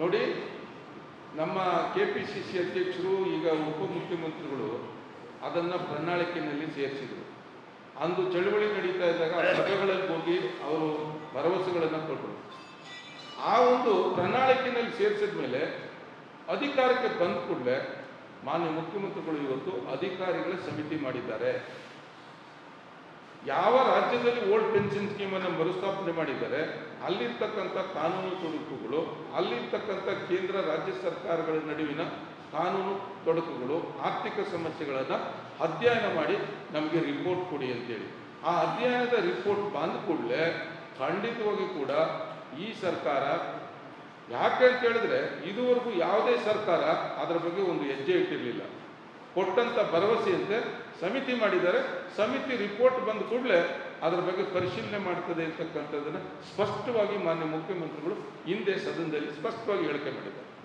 ನೋಡಿ, ನಮ್ಮ K P C C ಅಧ್ಯಕ್ಷರು, ಈಗ ಉಪಮುಖ್ಯಮಂತ್ರಿಗಳು ಅದನ್ನು ಪ್ರಣಾಳಿಕೆಯಲ್ಲಿ ಸೇರಿಸಿದರು. ಅಂದು ಚಳುವಳಿ ನಡೀತಾ ಇದ್ದಾಗ ಸಭೆಗಳಲ್ಲಿ ಹೋಗಿ ಅವರು ಭರವಸೆಗಳನ್ನು ಕೊಟ್ಟರು ಆ ಒಂದು ಪ್ರಣಾಳಿಕೆಯಲ್ಲಿ ಸೇರಿಸಿದ ಮೇಲೆ ಅಧಿಕಾರಕ್ಕೆ ಬಂದ ಕೂಡಲೇ ಮಾನ್ಯ ಮುಖ್ಯಮಂತ್ರಿಗಳು ಇವತ್ತು ಅಧಿಕಾರಿಗಳ ಸಮಿತಿ ಮಾಡಿದ್ದಾರೆ. ಯಾವ ರಾಜ್ಯದಲ್ಲಿ ಓಲ್ಡ್ ಪೆನ್ಷನ್ ಸ್ಕೀಮನ್ನು ಮರುಸ್ಥಾಪನೆ ಮಾಡಿದ್ದಾರೆ, ಅಲ್ಲಿರ್ತಕ್ಕಂಥ ಕಾನೂನು ತೊಡಕುಗಳು, ಅಲ್ಲಿರ್ತಕ್ಕಂಥ ಕೇಂದ್ರ ರಾಜ್ಯ ಸರ್ಕಾರಗಳ ನಡುವಿನ ಕಾನೂನು ತೊಡಕುಗಳು, ಆರ್ಥಿಕ ಸಮಸ್ಯೆಗಳನ್ನು ಅಧ್ಯಯನ ಮಾಡಿ ನಮಗೆ ರಿಪೋರ್ಟ್ ಕೊಡಿ ಅಂತೇಳಿ. ಆ ಅಧ್ಯಯನದ ರಿಪೋರ್ಟ್ ಬಂದ ಕೂಡಲೇ ಖಂಡಿತವಾಗಿ ಕೂಡ ಈ ಸರ್ಕಾರ, ಯಾಕೆ ಅಂತ ಹೇಳಿದ್ರೆ ಇದುವರೆಗೂ ಯಾವುದೇ ಸರ್ಕಾರ ಅದರ ಬಗ್ಗೆ ಒಂದು ಹೆಜ್ಜೆ ಇಟ್ಟಿರಲಿಲ್ಲ. ಕೊಟ್ಟಂತ ಭರವಸೆಯಂತೆ ಸಮಿತಿ ಮಾಡಿದ್ದಾರೆ. ಸಮಿತಿ ರಿಪೋರ್ಟ್ ಬಂದ ಕೂಡಲೇ ಅದರ ಬಗ್ಗೆ ಪರಿಶೀಲನೆ ಮಾಡ್ತದೆ ಅಂತಕ್ಕಂಥದ್ದನ್ನು ಸ್ಪಷ್ಟವಾಗಿ ಮಾನ್ಯ ಮುಖ್ಯಮಂತ್ರಿಗಳು ಹಿಂದೆ ಸದನದಲ್ಲಿ ಸ್ಪಷ್ಟವಾಗಿ ಹೇಳಿಕೆ ಮಾಡಿದ್ದಾರೆ.